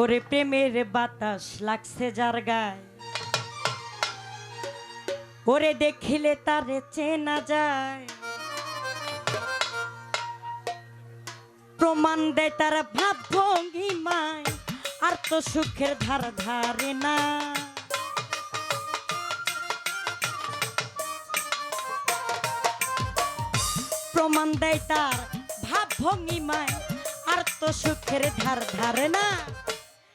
ওরে প্রেমের বাতাস লাগছে যার গায়। ওরে দেখিলে তারে চেনা যায়। প্রমাণ দেয় তার ভাব ভঙ্গিমায়, আর তো সুখের ধার ধারে না। প্রমাণ দেয় তার ভাব ভঙ্গিমায়, আর তো সুখের ধার ধারে না।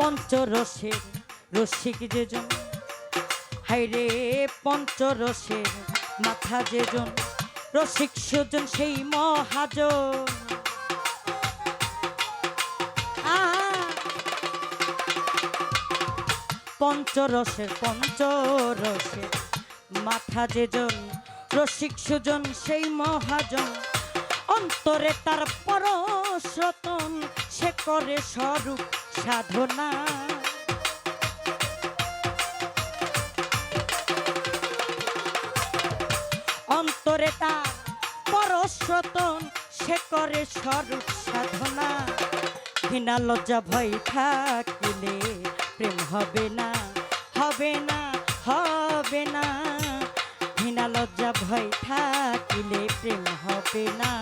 পঞ্চরসের রসিক যেজন। হাইরে পঞ্চরসের মাথা যেজন, রসিক সুজন সেই মহাজন! পঞ্চরসের পঞ্চরসের মাথা যেজন, রসিক সুজন সেই মহাজন। অন্তরে তার পরশতন, সে করে স্বরূপ সাধনা। অন্তরে তার পরশতন, সে করে স্বরূপ সাধনা। ঘৃণা লজ্জা ভয় থাকিলে প্রেম হবে না হবে না হবে না। লজ্জা ভয় থাকিলে প্রেম হবে না।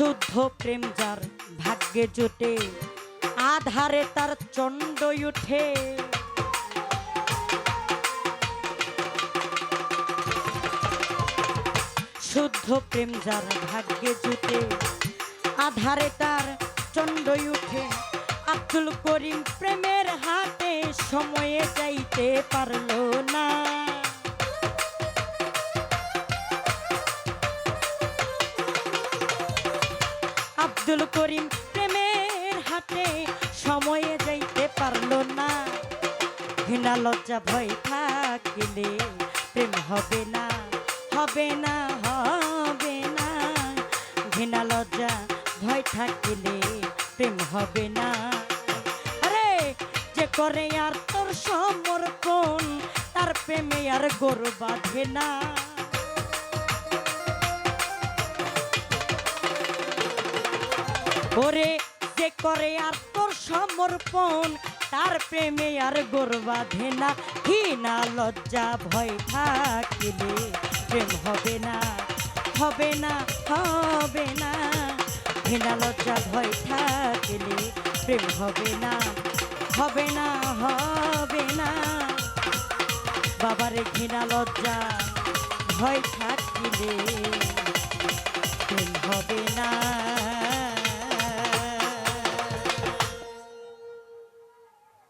শুদ্ধ প্রেম যার ভাগ্যে জোটে, আধারে তার চণ্ড উঠে। শুদ্ধ প্রেম যার ভাগ্যে জুটে, আধারে তার চণ্ড উঠে। আব্দুল করিম প্রেমের হাতে সময়ে যাইতে পারল না। আব্দুল করিম প্রেমের হাতে সময়ে যাইতে পারল না। ঘৃণা, লজ্জা, ভয় থাকিলে প্রেম হবে না হবে না হবে না। ঘৃণা, লজ্জা, ভয় থাকিলে প্রেম হবে না। আরে, যে করে আর তোর সমর্পণ, তার প্রেমে আর গরু বাঁধে না। ওরে যে করে আর তোর সমর্পণ, তার প্রেমে আর গোর বাঁধে না। ঘৃণা লজ্জা, ভয় থাকিলে প্রেম হবে না হবে না হবে না। ঘৃণা লজ্জা, ভয় থাকিলে প্রেম হবে না হবে না হবে না। বাবারে ঘৃণা, লজ্জা, ভয় থাকিলে না